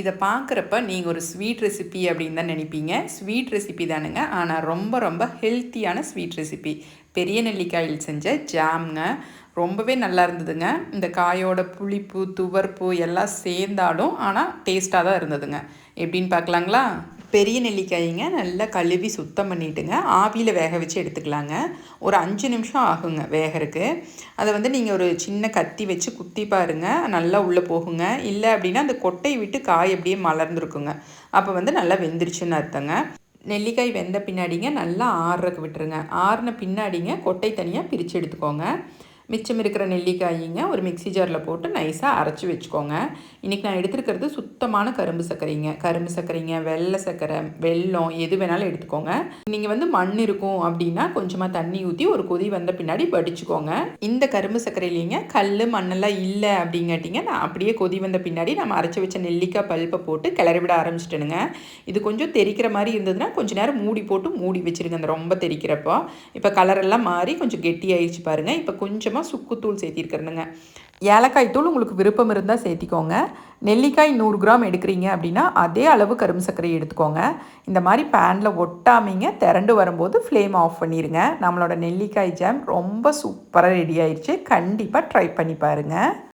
இதை பார்க்குறப்ப நீங்கள் ஒரு ஸ்வீட் ரெசிபி அப்படின்னு தான் நினைப்பீங்க. ஸ்வீட் ரெசிபி தானுங்க. ஆனால் ரொம்ப ரொம்ப ஹெல்த்தியான ஸ்வீட் ரெசிபி பெரிய நெல்லிக்காயில் செஞ்ச ஜாம்ங்க ரொம்பவே நல்லா இருந்ததுங்க. இந்த காயோட புளிப்பு துவர்ப்பு எல்லாம் சேர்ந்தாலும் ஆனால் டேஸ்ட்டாக தான் இருந்ததுங்க. எப்படின்னு பார்க்கலாங்களா? பெரிய நெல்லிக்காய்ங்க நல்லா கழுவி சுத்தம் பண்ணிவிட்டுங்க ஆவியில் வேக வச்சு எடுத்துக்கலாங்க. ஒரு அஞ்சு நிமிஷம் ஆகுங்க வேகறதுக்கு. அதை வந்து நீங்கள் ஒரு சின்ன கத்தி வச்சு குத்தி பாருங்க. நல்லா உள்ளே போகுங்க. இல்லை அப்படின்னா அந்த கொட்டை விட்டு காய் அப்படியே மலர்ந்துருக்குங்க. அப்போ வந்து நல்லா வெந்துருச்சுன்னு அர்த்தங்க. நெல்லிக்காய் வெந்த பின்னாடிங்க நல்லா ஆறுறக்கு விட்டுருங்க. ஆறுன பின்னாடிங்க கொட்டை தனியாக பிரித்து எடுத்துக்கோங்க. மிச்சம் இருக்கிற நெல்லிக்காய்ங்க ஒரு மிக்சி ஜாரில் போட்டு நைஸாக அரைச்சி வச்சுக்கோங்க. இன்றைக்கி நான் எடுத்துருக்கிறது சுத்தமான கரும்பு சர்க்கரைங்க. கரும்பு சர்க்கரைங்க வெள்ளை சர்க்கரை வெல்லம் எது வேணாலும் எடுத்துக்கோங்க. நீங்கள் வந்து மண் இருக்கும் அப்படின்னா கொஞ்சமாக தண்ணி ஊற்றி ஒரு கொதி வந்த பின்னாடி வடிச்சுக்கோங்க. இந்த கரும்பு சர்க்கரையிலேங்க கல் மண்ணெல்லாம் இல்லை அப்படிங்காட்டிங்க நான் அப்படியே கொதி வந்த பின்னாடி நம்ம அரைச்சி வச்ச நெல்லிக்காய் பல்ப்பை போட்டு கிளறி விட ஆரம்பிச்சிட்டேனுங்க. இது கொஞ்சம் தெரிக்கிற மாதிரி இருந்ததுன்னா கொஞ்சம் நேரம் மூடி போட்டு மூடி வச்சுருங்க. அந்த ரொம்ப தெரிக்கிறப்போ. இப்போ கலரெல்லாம் மாறி கொஞ்சம் கெட்டி ஆயிடுச்சு பாருங்கள் இப்போ கொஞ்சமாக சுக்குத்தூள் சேர்த்திருக்கிறேனுங்க. ஏலக்காய் தூள் உங்களுக்கு விருப்பம் இருந்தால் சேர்த்திக்கோங்க. நெல்லிக்காய் நூறு கிராம் எடுக்கிறீங்க அப்படின்னா அதே அளவு கரும்பு சர்க்கரை எடுத்துக்கோங்க. இந்த மாதிரி பேனில் ஒட்டாமிங்க திரண்டு வரும்போது ஃப்ளேம் ஆஃப் பண்ணிடுங்க நம்மளோட நெல்லிக்காய் ஜாம் ரொம்ப சூப்பராக ரெடி ஆயிடுச்சு கண்டிப்பாக ட்ரை பண்ணி பாருங்கள்